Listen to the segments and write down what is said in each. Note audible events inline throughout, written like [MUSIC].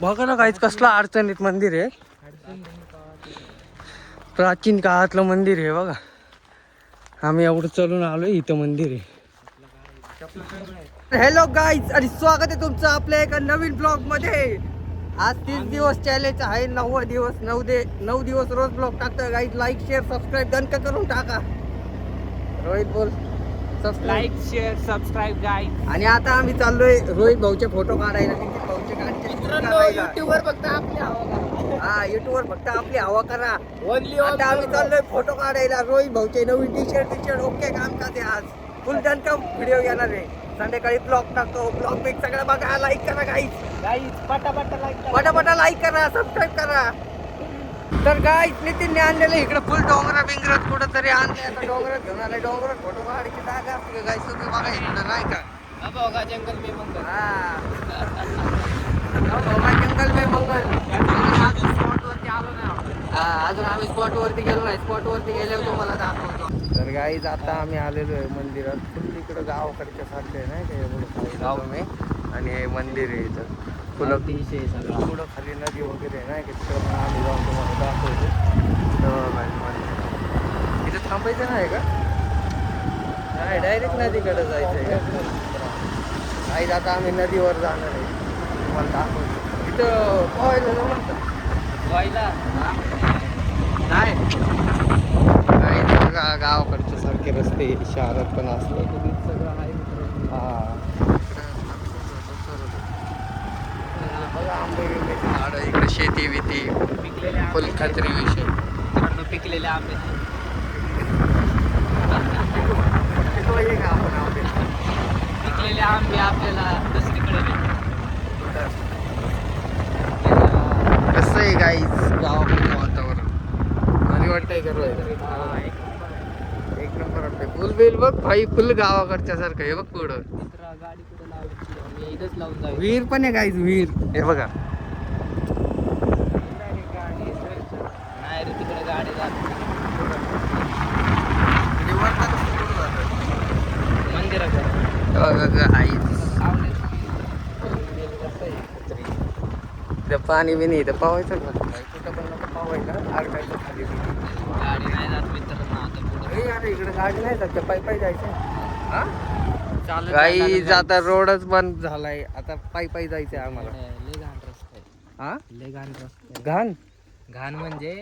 बघा ना काहीच कसलं अडचणीत मंदिर आहे. प्राचीन काळातलं मंदिर आहे बघा. आम्ही एवढं चलून आलोय इथं मंदिर आहे. हॅलो गाईज आणि स्वागत आहे तुमचं आपल्या एका नवीन ब्लॉगमध्ये. आज तीस दिवस चॅलेंज आहे नव्वद दिवस नऊ दे नऊ दिवस रोज ब्लॉग टाकतोय गाईज लाईक शेअर सबस्क्राईब दणका करून टाका. रोहित बोल. लाईक शेअर सबस्क्राईब गाईड आणि आता आम्ही चाललोय रोहित भाऊचे फोटो काढायला. भाऊचे काढायला युट्यूबवर फक्त आपली हवा हा युट्यूबवर फक्त आपली हवा करा. ओनली आता आम्ही चाललोय फोटो काढायला. रोहित भाऊचे नवीन T shirt T shirt okay काम का ते आज फुल का व्हिडिओ घेणार आहे. संध्याकाळी ब्लॉग टाकतो. ब्लॉग बिग सगळं बघा. लाईक करा गाईच गाईड पटा पटा लाईक पटापटा लाईक करा. सबस्क्राईब करा. तर गाईच नितीनने आणलेलं इकडे फुल डोंगरा बिंगरात कुठं तरी आणले आता डोंगरात घेऊन आले डोंगरात फोटो काढायची जागा असते गाईच तुम्ही बघा इकडं. नाही का? बघा जंगल में मंगल हा बाबा जंगल में मंगल स्पॉटवरती आलो ना हा, अजून आम्ही स्पॉट वरती गेलो नाही. स्पॉट वरती गेल्यावर तुम्हाला दाखवतो. तर गाईज आता आम्ही आलेलो आहे मंदिरात. फुल इकडं गावाकडच्या सारखे आहे नाही का? एवढं गाव मी आणि हे मंदिर आहे इथं. फुलं पुढं खाली नदी वगैरे आहे नाही का? तिकडं पण आम्ही जाऊन तुम्हाला दाखवतो. इथं थांबायचं नाही का? नाही डायरेक्ट नदीकडे जायचं आहे का? गाईज आता आम्ही नदीवर जाणार आहे. तुम्हाला दाखवतो. इथं पोहायला जमलं का? नाही बघा गावाकडचे सारखे रस्ते शहरात पण असतात सगळं आहे. हा. बघा आंबे झाडं इकडे शेती बिती पिकलेले फुल खत्री विषय. पिकलेले आंबे. [LAUGHS] पिकलेले आंबे आपल्याला दुसरीकडे कसं आहे गाईच गावाकडचं वातावरण भारी वाटतंय का रोहित? हा, एक एक नंबर वाटतंय फुल बेल बघ भाई फुल गावाकडच्या सारखं हे बघ पुढं. विहीर पण आहे गाईज विहीर हे बघा. रे तिकडे गाडी पाणी बी नाही इथं पावायचं कुठं पण पावायचं खाली गाडी नाही जात मित्रांनो आता पुढे अरे अरे इकडे गाडी नाही जात पायी पायी जायचं हा? काही आता रोडच बंद झालाय. आता पायी पायी जायचंय आम्हाला. लय घाण रस्ता आहे. हा? लय घाण रस्ता. घाण? घाण म्हणजे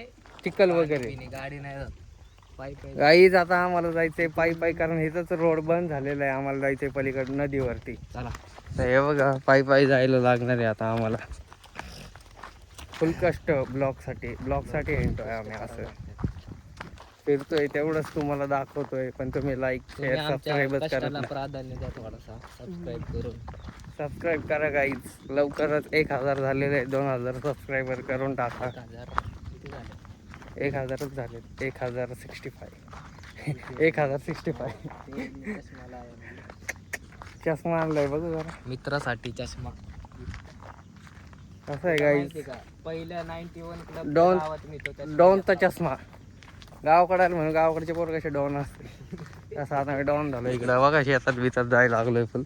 चिखल वगैरे. गाडी नाही जात. गाईच आता आम्हाला जायचंय पायी पायी कारण इथंच रोड बंद झालेला आहे. आम्हाला जायचंय पलीकडे नदीवरती. चला. तर हे बघा पायी पायी जायला लागणार आहे आता आम्हाला. फुल कष्ट ब्लॉकसाठी ब्लॉकसाठी हिंडतोय आम्ही असं. फिरतोय तेवढंच तुम्हाला दाखवतोय पण तुम्ही लाईक तुम्ही शेअर आमच्या सबस्क्राईबच करत कष्टाला नाही प्राधान्य द्या थोडासा सबस्क्राईब करून. सबस्क्राईब करा गाईज लवकरच एक हजार झालेले आहे दोन हजार सबस्क्रायबर करून टाका. एक हजार. किती झाले? एक हजारच झाले एक हजार सिक्स्टी फाय एक हजार सिक्स्टी फाय ते मी चष्मा आणलाय बघू जरा. मित्रासाठी चष्मा. कसं आहे गाईज माहिती का? पहिल्या नाईन्टी वन क्लब गावात त्या डॉनचा चष्मा. गावाकडे आलं म्हणून गावाकडचे पोर कसे डॉन असते तसं आता मी डॉन झालो इकडं बघा शेतात बितात जायला लागलोय फुल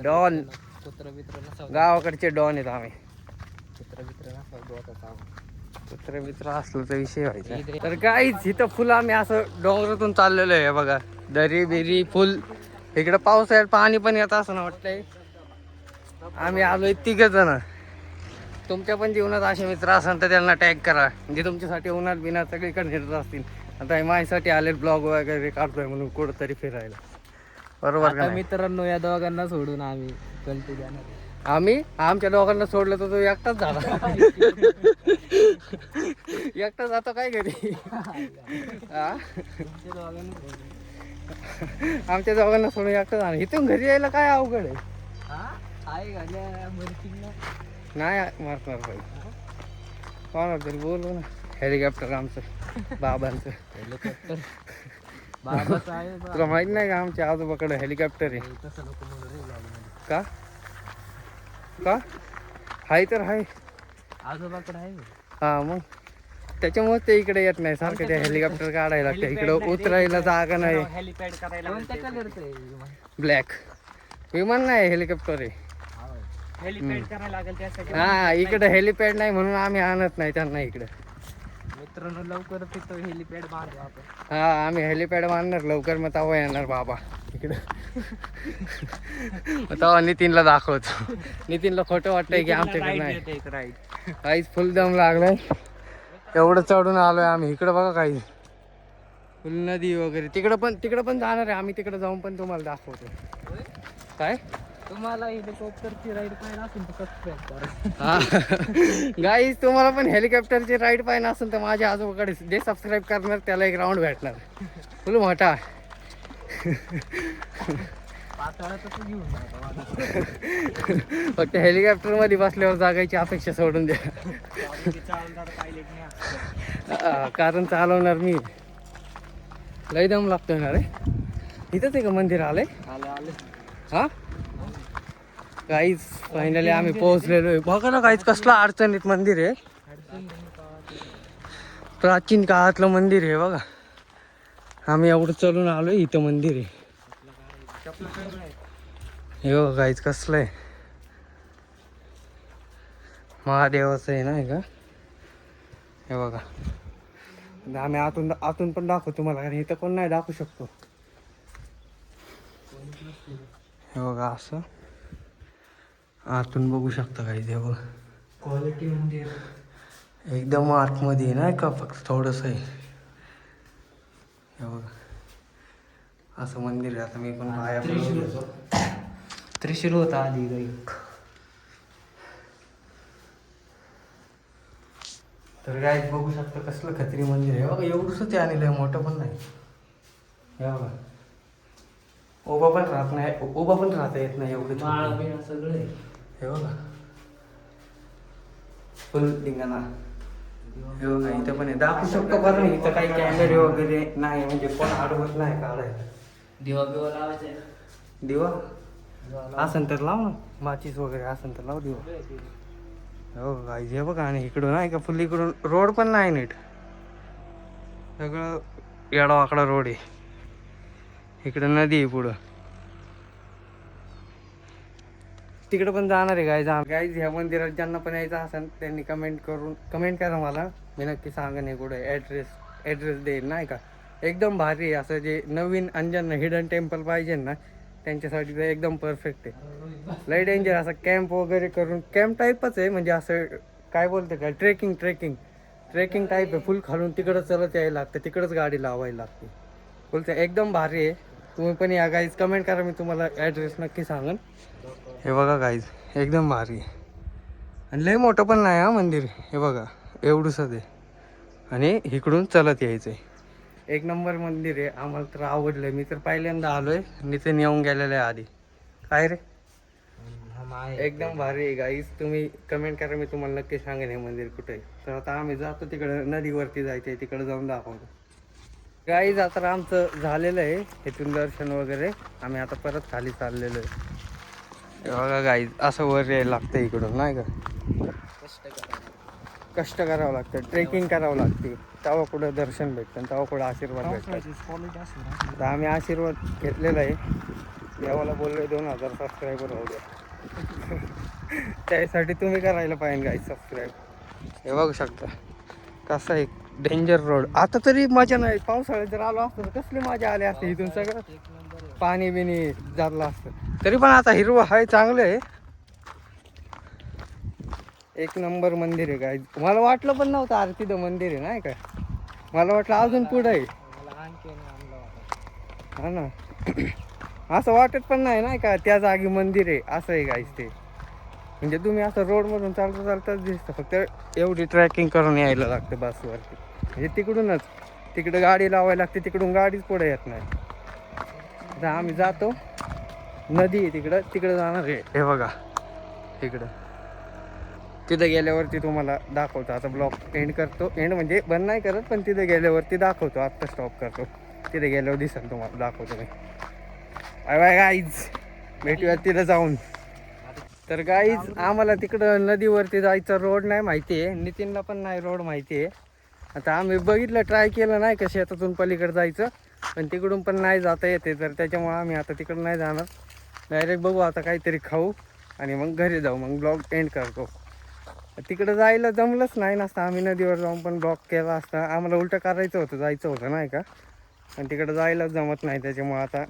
डॉन गावाकडचे डॉन आहेत आम्ही. कुत्र मित्र असलं तर विषय व्हायचा. तर काहीच इथं फुल आम्ही असं डोंगरातून चाललेलो आहे बघा. दरी बिरी फुल. इकडं पावसाळ्यात पाणी पण येत असं ना वाटतंय. आम्ही आलोय तिघ जण. तुमच्या पण जीवनात असे मित्र असेल तर त्यांना टॅग करा. जे तुमच्यासाठी उन्हात बिनात सगळीकडे फिरत असतील. आता माझ्यासाठी आले ब्लॉग वगैरे काढतोय म्हणून कुठंतरी फिरायला. बरोबर? मित्रांनो या दोघांना सोडून आम्ही जाणार आहे. आम्ही? आमच्या दोघांना सोडलं तर तो एकटाच झाला. एकटा जातो काय घरी. आमच्या दोघांना सोडून एकटा झाला इथून घरी यायला काय अवघड आहे? नाही मारणार पाहिजे कोणाला तरी बोलू ना. हेलिकॉप्टर आमचं बाबांचं. हेलिकॉप्टर बाबाच आहे बा. तुला माहीत नाही का आमच्या आजोबाकडे हेलिकॉप्टर आहे? तसं नको म्हणू रे लॉबीमध्ये. का? का? हाय तर हाय. आजोबाकडे आहे. हा मग. त्याच्यामुळे ते इकडे येत नाही. सारखं ते हेलिकॉप्टर काढायला लागतं. इकडं उतरायला जागा नाही. हेलिपॅड करायला कोणत्या कलरचं आहे विमान? ब्लॅक विमान नाही हेलिकॉप्टर आहे. हेलिपॅड करायला लागेल त्यासाठी. हा इकडे हेलिपॅड नाही म्हणून आम्ही आणत नाही त्यांना इकडे. मित्रांनो लवकर तिथं हेलिपॅड बांधू आपण. हा आम्ही हेलिपॅड बांधणार लवकर मग तेव्हा येणार बाबा. इकडे. [LAUGHS] मग तेव्हा नितीनला दाखवतो. नितीनला खोटं वाटतंय की आमच्याकडे नाही. एक राईड काहीच फुल दम लागलाय. एवढं चढून आलोय आम्ही. इकडं बघा काही. फुल नदी वगैरे. तिकडं पण तिकडं पण जाणार आहे. आम्ही तिकडं जाऊन पण तुम्हाला दाखवतो. काय? तुम्हाला हेलिकॉप्टरची राईड पाहिजे असेल तर सबस्क्राईब करा हा. गाईज तुम्हाला पण हेलिकॉप्टरची राईड पाहिजे असेल तर माझ्या आजोबाकडे जे सबस्क्राईब करणार त्याला एक राऊंड भेटणार. फुल मोठा. फक्त हेलिकॉप्टरमध्ये बसल्यावर जागायची अपेक्षा सोडून द्या. कारण चालवणार मी. लय दम लागतोय ना रे. इथंच आहे का मंदिर आलंय. आलं आलं. हा? काहीच फायनली आम्ही पोहोचलेलो आहे. बघा ना काहीच कसलं अडचणीत मंदिर आहे. प्राचीन काळातलं मंदिर आहे बघा. आम्ही एवढं चलून आलो इथं मंदिर आहे. हे बघा काहीच कसलं आहे. महादेवाचं आहे ना हे का? हे बघा. आम्ही आतून आतून पण दाखवू तुम्हाला कारण इथं कोण नाही दाखवू शकतो. हे बघा असं. आतून बघू शकता काही ते बघा क्वालिटी मंदिर एकदम आतमध्ये आहे नाही का फक्त थोडंसं आहे. हे बघा. असं मंदिर आहे आता मी पण पाया त्रिशूल पडलो. त्रिशूल होता आधी काही तर काय बघू शकता कसलं खत्री मंदिर आहे. बघा एवढंच ते आणलं आहे मोठं पण नाही. हे बघा. उभा पण राहत नाही उभा पण राहता येत नाही एवढं सगळं आहे. हे बघा फुल धिंगाणा हे बघा इथं पण आहे दाखवू शकतो बरं नाही इथं काही कॅमेरे वगैरे नाही म्हणजे कोण अडवत नाही काढायला दिवा बिवा लावायचा आहे. दिवा. आसन तर लाव ना माचीस वगैरे आसन तर लाव दिवा हो गाई हे बघा आणि इकडून नाही का फुल इकडून रोड पण नाही नीट सगळं येडा वाकडा रोड आहे इकडं नदी आहे पुढं तिकडे पण जाणार आहे गायज गायज गाईज ह्या मंदिरात ज्यांना पण यायचं असेल त्यांनी कमेंट करून कमेंट करा मला. मी नक्की सांगेन हे कुठे ॲड्रेस ॲड्रेस देईल नाही का? एकदम भारी आहे. असं जे नवीन अंजन हिडन टेम्पल पाहिजे ना त्यांच्यासाठी तर एकदम परफेक्ट आहे. लय डेंजर असं कॅम्प वगैरे करून कॅम्प टाईपच आहे. म्हणजे असं काय बोलते का ट्रेकिंग ट्रेकिंग ट्रेकिंग टाईप आहे. फुल खालून तिकडं चलत यायला लागतं. तिकडंच गाडी लावायला लागते. बोलते एकदम भारी आहे. तुम्ही पण या गाईज कमेंट करा. मी तुम्हाला ॲड्रेस नक्की सांगेन. हे बघा गाईज एकदम भारी. आहे आणि लय मोठं पण नाही हा मंदिर. हे बघा एवढंसं ते. आणि इकडून चलत यायचं आहे एक नंबर मंदिर आहे. आम्हाला तर आवडलं मी तर पहिल्यांदा आलो आहे मी तर नेऊन गेलेलं आहे आधी. काय रे? माय एकदम भारी आहे गाईज तुम्ही कमेंट करा मी तुम्हाला नक्की सांगेन हे मंदिर कुठे आहे. तर आता आम्ही जातो तिकडे नदीवरती जायचं आहे तिकडे जाऊन दाखवतो. गाईज आता आमचं झालेलं आहे. इथून दर्शन वगैरे. आम्ही आता परत खाली चाललेलो आहे. बघा गाईज असं वर यायला लागतं इकडून नाही का? कष्ट करा कष्ट करावं लागतं ट्रेकिंग करावं लागते. तेव्हा कुठं दर्शन भेटतं तेव्हा कुठं आशीर्वाद भेटतात. आता आम्ही आशीर्वाद घेतलेला आहे. देवाला बोललोय दोन हजार सबस्क्रायबर होऊ द्या. त्यासाठी तुम्ही करायला पाहिजे गाई सबस्क्राईब हे बघू शकता कसा एक डेंजर रोड आता तरी मजा नाही पावसाळ्यात जर आलो असतो तर कसली मजा आली असते इथून सगळं? आहे पाणी बिनी जारलं असतं. तरी पण आता हिरवं आहे चांगलं आहे. एक नंबर मंदिर आहे काय मला वाटलं पण नव्हतं अरे तिथं मंदिर आहे नाही का? मला वाटलं अजून पुढं आहे. हा ना. असं वाटत पण नाही ना का? त्या जागी मंदिर आहे असं आहे गाईस ते. म्हणजे तुम्ही असं रोडमधून चालता चालताच दिसतं. फक्त एवढी ट्रॅकिंग करून यायला लागतं बसवरती. म्हणजे तिकडूनच. तिकडं गाडी लावायला लागते तिकडून गाडीच पुढे येत नाही. आता आम्ही जातो. नदी आहे तिकडं. तिकडं जाणार आहे. हे बघा. इकडं. तिथं गेल्यावरती तुम्हाला दाखवतो. आता ब्लॉक एंड करतो. एंड म्हणजे बंद नाही करत पण तिथं गेल्यावरती दाखवतो. आत्ता स्टॉप करतो. तिथे गेल्यावर दिसेल तुम्हाला. दाखवतो मी. बाय बाय गाईज भेटूया तिथं जाऊन. तर गाईज आम्हाला तिकडं नदीवरती जायचा रोड नाही माहिती आहे. नितीनला पण नाही रोड माहिती आहे. आता आम्ही बघितलं ट्राय केलं नाही का शेतातून पलीकडे जायचं. पण तिकडून पण नाही जाता येते तर त्याच्यामुळं आम्ही आता तिकडं नाही जाणार. डायरेक्ट बघू आता काहीतरी खाऊ आणि मग घरी जाऊ मग ब्लॉग एंड करतो. तिकडं जायला जमलंच नाही नसतं. आम्ही नदीवर जाऊन पण ब्लॉक केला असता. आम्हाला उलटं करायचं होतं जायचं होतं नाही का? आणि तिकडं जायलाच जमत नाही त्याच्यामुळं आता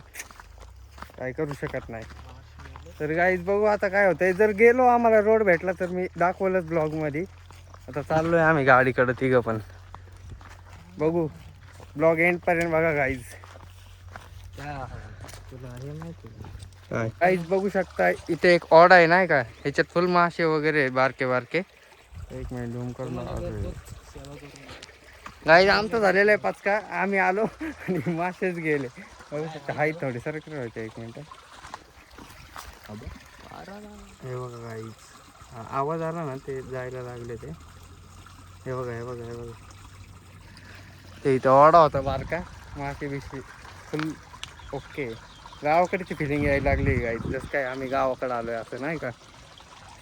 काय करू शकत नाही. तर गाईज बघू आता काय होतंय. जर गेलो आम्हाला रोड भेटला तर मी दाखवलंच ब्लॉगमध्ये आता चाललोय आम्ही गाडीकडं तिघं पण. बघू. ब्लॉग एंडपर्यंत बघा गाईज काहीच बघू शकता इथे एक ऑड आहे नाही का ह्याच्यात फुल मासे वगैरे आहेत, बारके बारके. एक मिनिट झूम करून गाईज आमचं झालेलं आहे पाचका. आम्ही आलो आणि मासेच गेले. बघू शकता हाय थोडे. सरक व्हायचे एक मिनिट हे बघा गाईज आवाज आला ना ते जायला लागले ते. हे बघा हे बघा हे बघा. ते इथं ऑडा होता बारका मासे बिशी. फुल ओके. गावाकडची फिलिंग यायला लागली गाईज जसं काय आम्ही गावाकडे आलोय असं नाही का?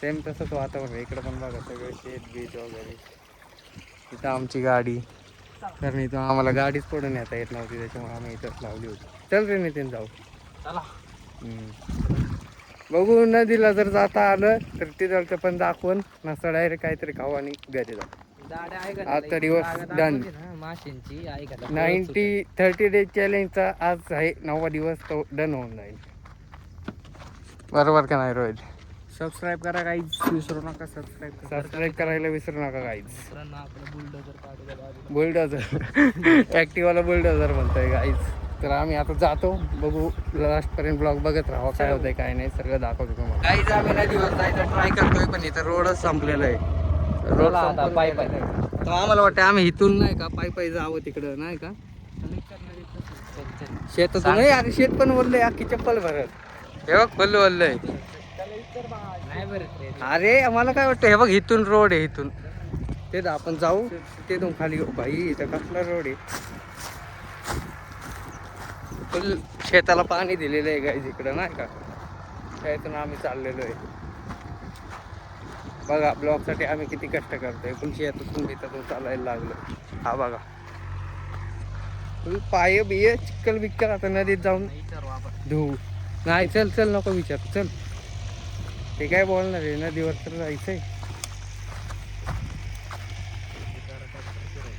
सेम तसंच वातावरण. आहे इकडं पण बघा सगळं शेत बीज वगैरे. इथं आमची गाडी. कारण इथं आम्हाला गाडीच पडून येता येत नव्हती त्याच्यामुळे आम्ही इथंच लावली होती. चल रे नितीन जाऊ. चला. बघू नदीला जर जाता आलं तर तिथं पण दाखवून नसतं डायरेक्ट काहीतरी खाऊ आणि घरी जाऊ. त्याला? दिवस जागा done. दाखवली ना, माशांची आहे का नाईन्टी थर्टी डेज चॅलेंजचा आज आहे. नववा दिवस तो डन होऊन जाईल. बरोबर का नाही रोहित? सबस्क्राईब करा काही विसरू नका सबस्क्राईब सबस्क्राईब करायला विसरू नका काहीच बुलडोजर ॲक्टिवाला बुलडोझर म्हणतोय गाईज तर आम्ही आता जातो. बघू लास्टपर्यंत ब्लॉग बघत राहा काय होतंय काय नाही सगळं दाखवतो तुम्हाला. गाईज आम्ही नदीवर जायचं ट्राय करतोय पण इथं रोडच संपलेला आहे. रोड आता पायी पायी. तर आम्हाला वाटतं आम्ही इथून नाही का पायी पायी जावं तिकडं नाही का. शेतातून नाही अरे शेत पण वरलंय अख्खी चप्पल भरत. हे बघ पल्लू वरलंय अरे मला काय वाटतं हे बघ इथून रोड आहे इथून. ते आपण जाऊ तिथून खाली येऊ. भाई इथं कसला रोड आहे? फुल शेताला पाणी दिलेलं आहे गाईज इकडं नाही का? त्यातून आम्ही चाललेलो आहे. बघा ब्लॉकसाठी आम्ही किती कष्ट करतोय. फुल शेतातून बितातून चालायला लागलो. हा बघा. पाय बिय चिक्कल बिक्कल आता नदीत जाऊन धुऊ. नाही चल चल नको विचार. चल. ते काय बोलणार आहे? नदीवर तर जायचंय.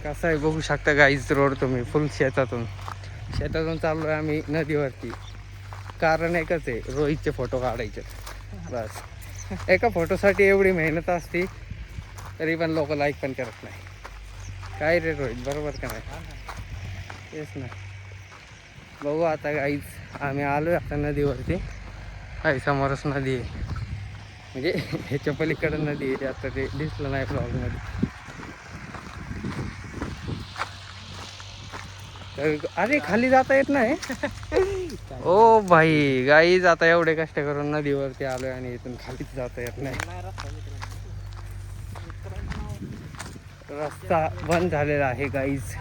कसं आहे बघू शकता गाईच रोड तुम्ही. फुल शेतातून. शेतातून चाललोय आम्ही नदीवरती. कारण एकच आहे रोहितचे फोटो काढायचे बस. [LAUGHS] एका फोटोसाठी एवढी मेहनत असती तरी पण लोक लाईक पण करत नाही. काय रे रोहित बरोबर का नाही? तेच ना. बघू आता गाईच आम्ही आलो आता नदीवरती. आई समोरच नदी आहे. म्हणजे [LAUGHS] ह्याच्या पलीकडं नदी आहे. आता ते दिसलं नाही ब्लॉगमध्ये तर अरे खाली जाता येत नाही. [LAUGHS] ओ भाई गाईज आता एवढे कष्ट करून नदीवरती आलोय आणि इथून खालीच जाता येत नाही. रस्ता बंद झालेला आहे गाईज.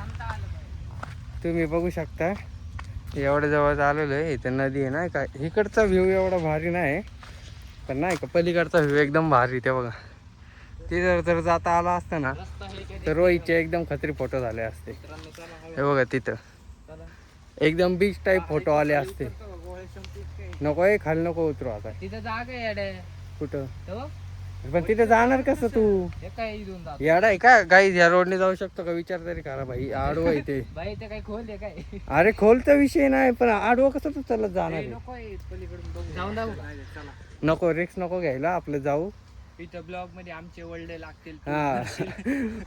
तुम्ही बघू शकता एवढ्या जवळ आलेलो आहे इथं नदी आहे नाही का इकडचा व्ह्यू एवढा भारी नाही पण नाही का पलीकडचा व्ह्यू एकदम भारी ते बघा. तिथं जर जाता आला असता ना तर रोहितचे एकदम खत्री फोटो झाले असते. हे बघा तिथं. एकदम बीच टाईप फोटो आले असते? नको आहे खाली नको उतरू आता. तिथं जागा. कुठं? पण तिथे जाणार कसं तू? याडा आहे का? गाई या रोडने जाऊ शकतो का? विचार तरी करा भाई आडवं आहे ते. [LAUGHS] काय खोल आहे काय? अरे खोलचा विषय नाही पण आडवं कसं तू चालत जाणार नको रिक्स नको घ्यायला आपलं जाऊ. इथं ब्लॉगमध्ये आमचे वळडे लागतील. हा.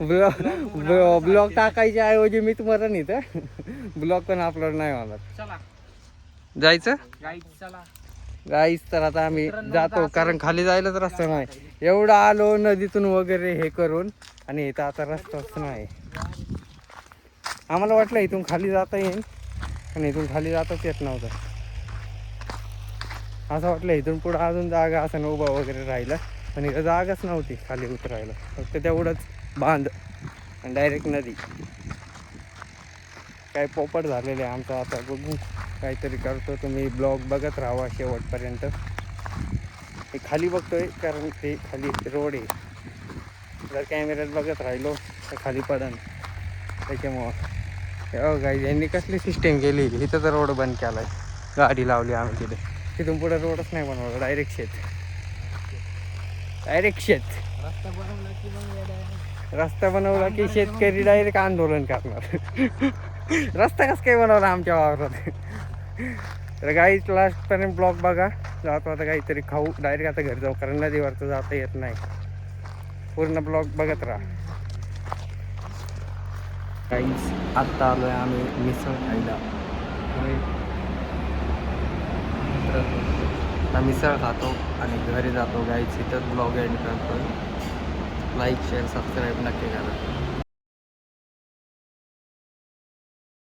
[LAUGHS] ब्लॉग ब्लॉग टाकायच्या ऐवजी मी तुम्हाला नाही तर ब्लॉग पण अपलोड नाही होणार. चला. जायचं? गाईड चला. तर आता आम्ही जातो कारण खाली जायलाच रस्ता नाही. एवढं आलो नदीतून वगैरे हे करून आणि इथं आता रस्ताच नाही. आम्हाला वाटलं इथून खाली जाता येईल पण इथून खाली जाताच येत नव्हतं. असं वाटलं इथून पुढं अजून जागा असं उभा वगैरे राहिला. आणि जागाच नव्हती खाली उतरायला. फक्त तेवढंच बांध आणि डायरेक्ट नदी. काय पोपट झालेले आहे आमचं आता बघू. काहीतरी करतो तुम्ही ब्लॉग बघत राहा शेवटपर्यंत. हे खाली बघतोय कारण ते खाली रोड आहे. जर कॅमेऱ्यात बघत राहिलो तर खाली पडन. त्याच्यामुळं. हो गाई यांनी कसली सिस्टीम केली इथं तर रोड बंद केला आहे गाडी लावली आम्ही तिथे. तिथून पुढे रोडच नाही बनवला डायरेक्ट शेत. डायरेक्ट शेत. रस्ता बनवला की शेतकरी डायरेक्ट आंदोलन करणार. [LAUGHS] रस्ता कसं काय बनवला आमच्या वावरात? [LAUGHS] तर गाईच लास्टपर्यंत ब्लॉग बघा. जातो आता काहीतरी खाऊ. डायरेक्ट आता घरी जाऊ कारण नदीवरचं जाता येत नाही. पूर्ण ब्लॉग बघत राहा. काहीच आत्ता आलोय आम्ही मिसळ खायला. तर आता मिसळ खातो आणि घरी जातो गाईच इथंच ब्लॉग एंड करतो लाईक शेअर सबस्क्राईब नक्की करा.